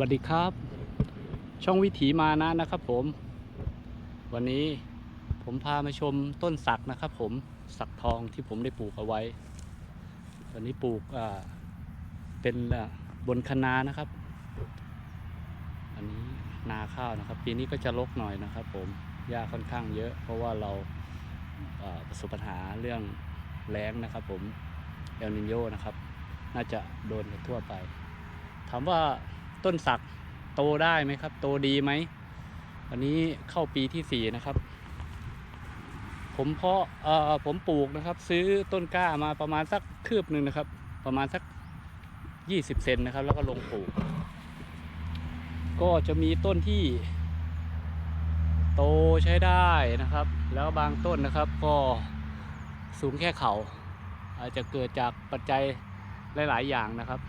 วัสดีครับ ช่องวิถีมานะนะครับผม วันนี้ผมพามาชมต้นสักนะครับผมสักทองที่ผมได้ปลูกเอาไว้ วันนี้ปลูกเป็นบนคะนานะครับ อันนี้นาข้าวนะครับ ปีนี้ก็จะรกหน่อยนะครับผมหญ้าค่อนข้างเยอะ เพราะว่าเราอ่าประสบปัญหาเรื่องแล้งนะครับผมเอลนิโยนะครับ น่าจะโดนกันทั่วไป ถามว่า ต้นสักโตได้ไหมครับ โตดีไหมวันนี้เข้าปีที่สี่นะครับ ผมเพาะเอ่อผมปลูกนะครับ ซื้อต้นกล้ามาประมาณสักคืบหนึ่งนะครับ ประมาณสักยี่สิบเซนนะครับ แล้วก็ลงปลูก ก็จะมีต้นที่ โตใช้ได้นะครับ แล้วบางต้นนะครับก็สูงแค่เขาอาจจะเกิดจากปัจจัยหลาย ๆ อย่างนะครับ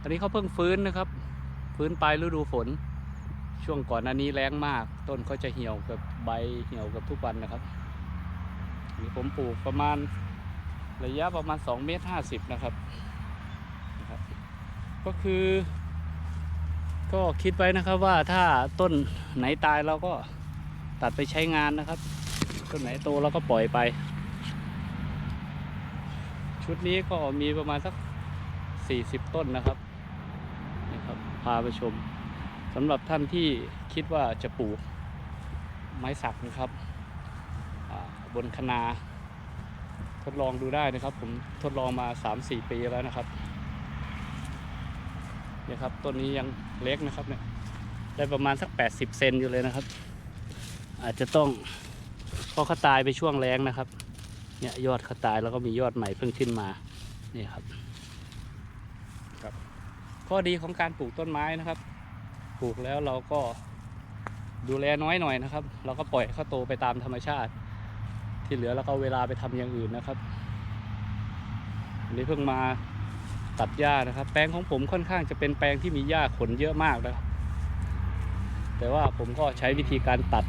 อันนี้เขาเพิ่งฟื้นนะครับ ฟื้นปลายฤดูฝน ช่วงก่อนหน้านี้แรงมาก ต้นเขาจะเหี่ยวกับใบเหี่ยวกับทุกวันนะครับอันนี้ผมปลูกประมาณระยะประมาณ2เมตร50นะครับนะครับ ก็คือ ก็คิดไว้นะครับว่าถ้าต้นไหนตายเราก็ตัดไปใช้งานนะครับ ต้นไหนโตเราก็ปล่อยไป ชุดนี้ก็มีประมาณสัก 40 ต้นนะครับ ครับพาไปชมสำหรับท่านที่คิดว่าจะปลูกไม้สักนะครับบนคนาทดลองดูได้นะครับ ผมทดลองมา 3-4 ปีแล้วนะครับเนี่ยครับต้นนี้ยังเล็กนะครับเนี่ยได้ประมาณสัก 80 เซนอยู่เลยนะครับ อาจจะต้องพราะเขาตายไปช่วงแรงนะครับ เนี่ยยอดเขาตายแล้วก็มียอดใหม่เพิ่งขึ้นมานี่ครับครับ ข้อดีของการปลูกต้นไม้นะครับ ปลูกแล้วเราก็ดูแลน้อยหน่อยนะครับ เราก็ปล่อยเขาโตไปตามธรรมชาติ ที่เหลือเราก็เวลาไปทำอย่างอื่นนะครับอันนี้เพิ่งมาตัดหญ้านะครับ แปลงของผมค่อนข้างจะเป็นแปลงที่มีหญ้าขนเยอะมากนะแต่ว่าผมก็ใช้วิธีการตัด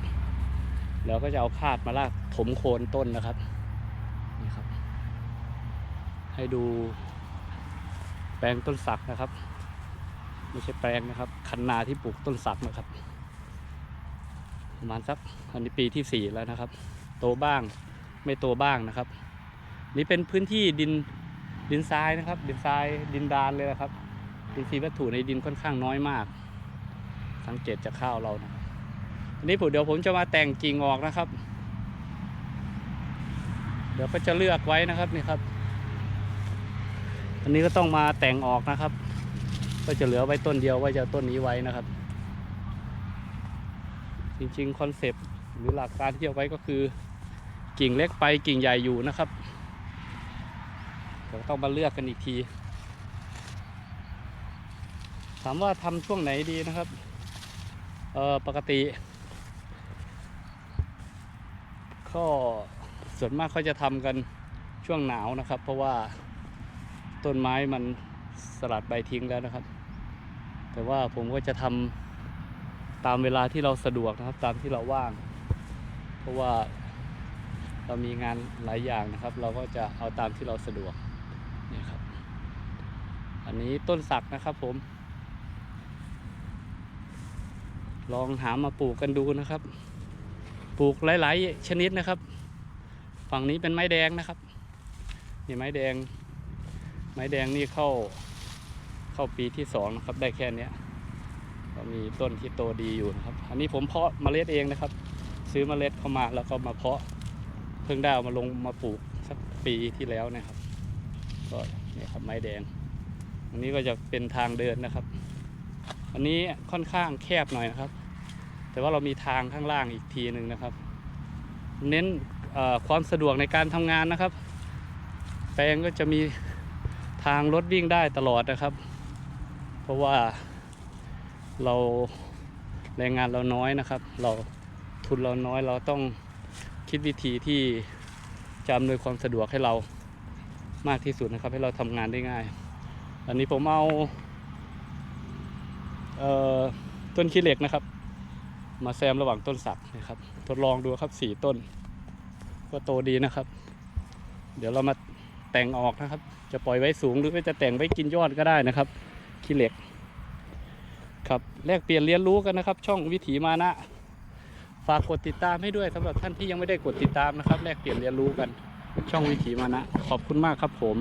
แล้วก็จะเอาคาดมาลากถมโคนต้นนะครับนี่ครับ ให้ดูแปลงต้นสักนะครับ ไม่ใช่แปลงนะครับ คันนาที่ปลูกต้นสักนะครับ ประมาณสักอันนี้ปีที่สี่แล้วนะครับ โตบ้างไม่โตบ้างนะครับ นี่เป็นพื้นที่ดินดินทรายนะครับ ดินทรายดินดานเลยนะครับดินทรีย์วัตถุในดินค่อนข้างน้อยมาก สังเกตจากข้าวเรานะครับอันนี้ผมเดี๋ยวผมจะมาแต่งกิ่งออกนะครับ เดี๋ยวก็จะเลือกไว้นะครับนี่ครับ อันนี้ก็ต้องมาแต่งออกนะครับ ก็จะเหลือไว้ต้นเดียวไว้จะต้นนี้ไว้นะครับ จริงๆคอนเซปต์หรือหลักการที่เอาไว้ก็คือ กิ่งเล็กไปกิ่งใหญ่อยู่นะครับเดี๋ยวต้องมาเลือกกันอีกทีถามว่าทำช่วงไหนดีนะครับเออปกติก็ส่วนมากเขาจะทำกันช่วงหนาวนะครับ เพราะว่าต้นไม้มัน สลัดใบทิ้งแล้วนะครับ แต่ว่าผมก็จะทำตามเวลาที่เราสะดวกนะครับ ตามที่เราว่าง เพราะว่าเรามีงานหลายอย่างนะครับ เราก็จะเอาตามที่เราสะดวกนี่ครับ อันนี้ต้นสักนะครับผม ลองหามาปลูกกันดูนะครับ ปลูกหลาย ๆ ชนิดนะครับ ฝั่งนี้เป็นไม้แดงนะครับนี่ไม้แดง ไม้แดงนี่เข้าเข้าปีที่สองนะครับ ได้แค่เนี้ยก็มีต้นที่โตดีอยู่นะครับ อันนี้ผมเพาะเมล็ดเองนะครับ ซื้อเมล็ดเข้ามาแล้วก็มาเพาะ เพิ่งได้เอามาลงมาปลูกสักปีที่แล้วนะครับ ก็เนี่ยครับไม้แดง อันนี้ก็จะเป็นทางเดินนะครับ อันนี้ค่อนข้างแคบหน่อยนะครับ แต่ว่าเรามีทางข้างล่างอีกทีหนึ่งนะครับ เน้นความสะดวกในการทำงานนะครับ แปลงก็จะมี ทางรถวิ่งได้ตลอดนะครับ เพราะว่าเราแรงงานเราน้อยนะครับ เราทุนเราน้อยเราต้องคิดวิธีที่จะอำนวยความสะดวกให้เรามากที่สุดนะครับ ให้เราทำงานได้ง่าย อันนี้ผมเอาเอ่อต้นขี้เหล็กนะครับ มาแซมระหว่างต้นสักนะครับ ทดลองดูครับสี่ต้น ก็โตดีนะครับ เดี๋ยวเรามาแต่งออกนะครับ จะปล่อยไว้สูงหรือจะแต่งไว้กินยอดก็ได้นะครับขี้เหล็ก ครับแลกเปลี่ยนเรียนรู้กันนะครับ ช่องวิถีมานะ ฝากกดติดตามให้ด้วยสำหรับท่านที่ยังไม่ได้กดติดตามนะครับ แลกเปลี่ยนเรียนรู้กันช่องวิถีมานะ ขอบคุณมากครับผม